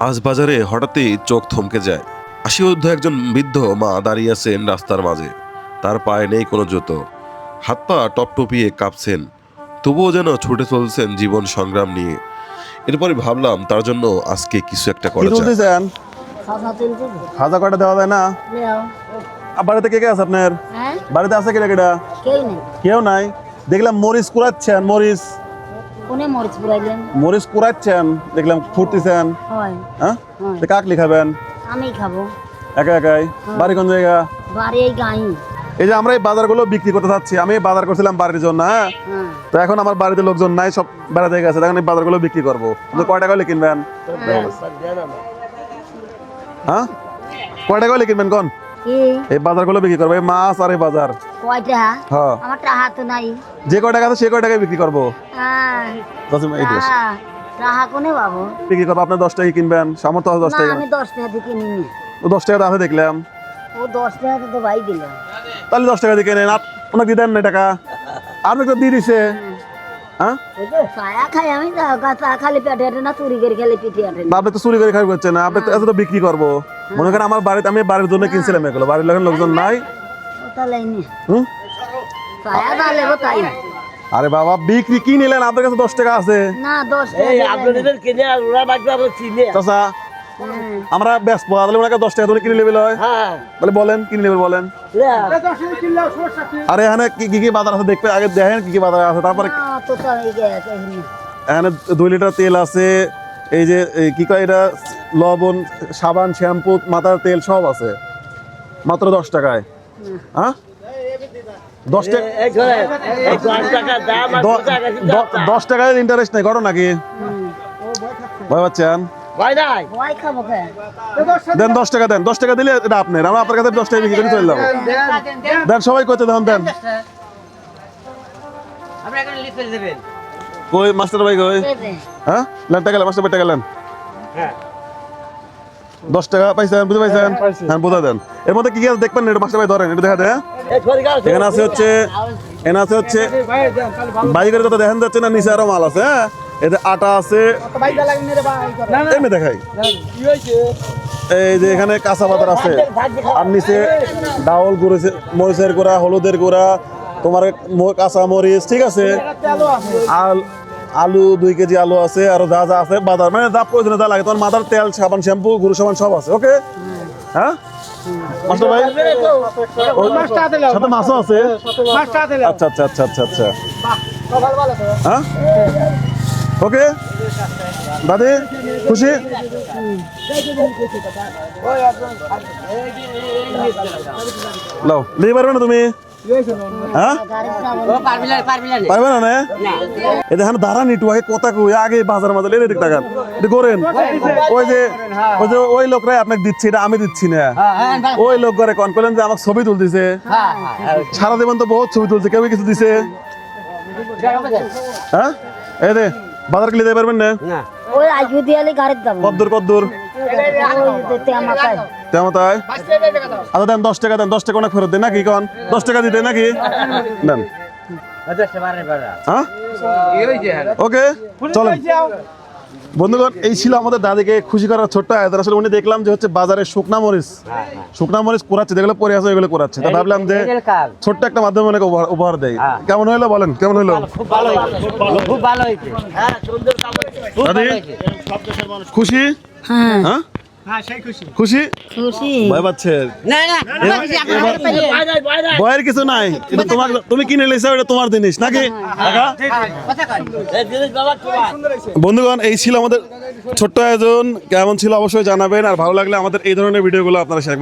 আজ বাজারে হঠাৎই চোখ থমকে যায়। আশি ঊর্ধ্ব একজন বৃদ্ধ মা দাঁড়িয়ে আছেন রাস্তার মাঝে। তার পায়ে নেই কোনো জুতো। হাত পা টপটপিয়ে কাঁপছেন। তবুও যেন ছুটে চলছেন জীবন সংগ্রাম নিয়ে। এরপরে ভাবলাম তার জন্য আজকে কিছু একটা করা যায় খাজা কয়টা দেওয়া যায় না? আর বাড়িতে কে কে আছে আপনার? হ্যাঁ? বাড়িতে আছে কেটা কেটা কেউ নেই। কেউ নাই। দেখলাম মরিচ কুড়াচ্ছেন মরিচ। মরিচ মরিচ কুড়াচ্ছেন দেখলাম ফুটতেছেন। হয়। হ্যাঁ? হয়। কাক লিখাবেন? আমি খাব। একা একাই? বাড়ি কোন জায়গা? বাড়ি এই গাই। এই যে আমরা এই বাজারগুলো বিক্রি করতে চাচ্ছি আমি বাজার করছিলাম বাড়ির জন্য হ্যাঁ? হ্যাঁ। তো এখন আমার বাড়িতে লোকজন নাই সব বেড়াতে গেছে এখন এই বাজারগুলো বিক্রি করব। আপনি কয় টাকা হলে কিনবেন? হ্যাঁ? কয় টাকা হলে কিনবেন কোন? এই বাজারগুলো বিক্রি করব এই মাছ আর এই বাজার। হ্যাঁ। আমার তো নাই। যে কয় টাকা আছে সে কয় টাকায় বিক্রি করব। হ্যাঁ। দশ। কোনে পাবো? বিক্রি করব আপনি দশ টাকা কিনবেন সামর্থ্য আছে দশ টাকা। আমি দশ টাকা দিয়ে দশ দেখলাম। ও দশ টাকা তো ভাই দিল। তাহলে দশ টাকা দিয়ে কেনেন আর ওনাকে দিয়ে দেন না টাকা। আর তো দিয়ে দিছে। আপনি তো চুরি করে খাই করছেন না আপনি এত বিক্রি করব। মনে করেন আমার বাড়িতে আমি বাড়ির জন্য কিনছিলাম এগুলো বাড়ির লোকের লোকজন নাই। আরে বাবা বিক্রি কি নিলেন আপনার কাছে দশ টাকা আছে। না দশ টাকা হ্যাঁ। আমরা ব্যস্ত তাহলে ওনাকে দশ টাকা ধরে কিনে নেবে হ্যাঁ? তাহলে বলেন কিনে নেবে বলেন। আরে এখানে কি কি কি বাজার আছে দেখবে আগে দেখেন কি কি বাজার আছে তারপরে এখানে। দুই লিটার তেল আছে এই যে কি কয় এটা? লবণ সাবান শ্যাম্পু মাথার তেল সব আছে। মাত্র দশ টাকায়। হ্যাঁ? দশ টাকা দশ টাকায় ইন্টারেস্ট নেই ঘটনা নাকি? ভয় পাচ্ছেন? ভয় নাই? ভয় খাব কে? দেন দশ টাকা দেন দশ টাকা দিলে এটা আপনার আমরা আপনার কাছে দশ টাকা বিক্রি করে চলে যাব। দেন সবাই করতে দেন দেন। কই মাস্টার ভাই কই? হ্যাঁ? লেন টাকা মাস্টার ভাই টাকা লেন হ্যাঁ। দশ টাকা পাইছেন বুঝতে পাইছেন? হ্যাঁ বুঝা দেন। এর মধ্যে কি কি আছে দেখবেন? এটা মাস্টার ভাই ধরেন এটা দেখা দেয় গাছ এখানে আছে হচ্ছে এখানে আছে হচ্ছে বাইকের কথা দেখেন যাচ্ছে না নিচে আরও মাল আছে হ্যাঁ? এতে আটা আছে। এই যে এখানে কাঁচা বাজার আছে। আর নিচে ডাউল গুঁড়েছে মরিচের গুঁড়া, হলুদের গুঁড়া, তোমার কাঁচা মরিচ, ঠিক আছে? আল আলু, দুই কেজি আলু আছে, আর যা যা আছে বাজার। মানে যা প্রয়োজনে যা লাগে। তোমার মাথার তেল, সাবান শ্যাম্পু গুরু সাবান সব আছে, ওকে? হ্যাঁ? ভাই? মাছও আছে? আচ্ছা আচ্ছা আচ্ছা আচ্ছা আচ্ছা। হ্যাঁ? ওকে? দাদি, খুশি? পারবে না তুমি? হ্যাঁ? গাড়ির সামনে পারবে না না? এই দেখেন, দাঁড়ান আগে কথা কই আগে মাঝে ওই যে ওই যে, ওই আপনাকে এটা আমি দিচ্ছি না। ওই লোক ছবি তুলতেছে। তো বহুত ছবি তুলছে, কেউ কিছু দিছে। হ্যাঁ? এই দে বাজার কিনে দিতে পারবেন না? না। ওই আজকে দিয়ালে গাড়ির দাম। কদ্দুর কদ্দুর। কত দূর তেমন তাই আচ্ছা দেন দশ টাকা দেন দশ টাকা অনেক ফেরত দেন নাকি কন? দশ টাকা দিতে নাকি? দেন। হ্যাঁ। ওকে চলেন। বন্ধুগণ এই ছিল আমাদের দাদিকে খুশি করার ছোট্ট আয়োজন। আসলে উনি দেখলাম যে হচ্ছে বাজারে শুকনা মরিচ শুকনা মরিচ কোরাচ্ছে যেগুলো পরে আছে ওইগুলো কোরাচ্ছে তা ভাবলাম যে ছোট্ট একটা মাধ্যমে অনেক উপহার উপহার দেয় কেমন হইল বলেন? কেমন হইল? খুব ভালো খুব ভালো হয়েছে। হ্যাঁ খুশি? হ্যাঁ। হ্যাঁ? খুশি। খুশি? ভয় পাচ্ছে। না না ভয় নাই ভয় নাই ভয়ের কিছু নাই এটা তোমার তুমি কিনে লেছো এটা তোমার জিনিস নাকি? কাকা? এই জিনিস বাবা তোমার। বন্ধুগণ এই ছিল আমাদের ছোট্ট আয়োজন। কেমন ছিল অবশ্যই জানাবেন আর ভালো লাগলে আমাদের এই ধরনের ভিডিও ভিডিওগুলো আপনারা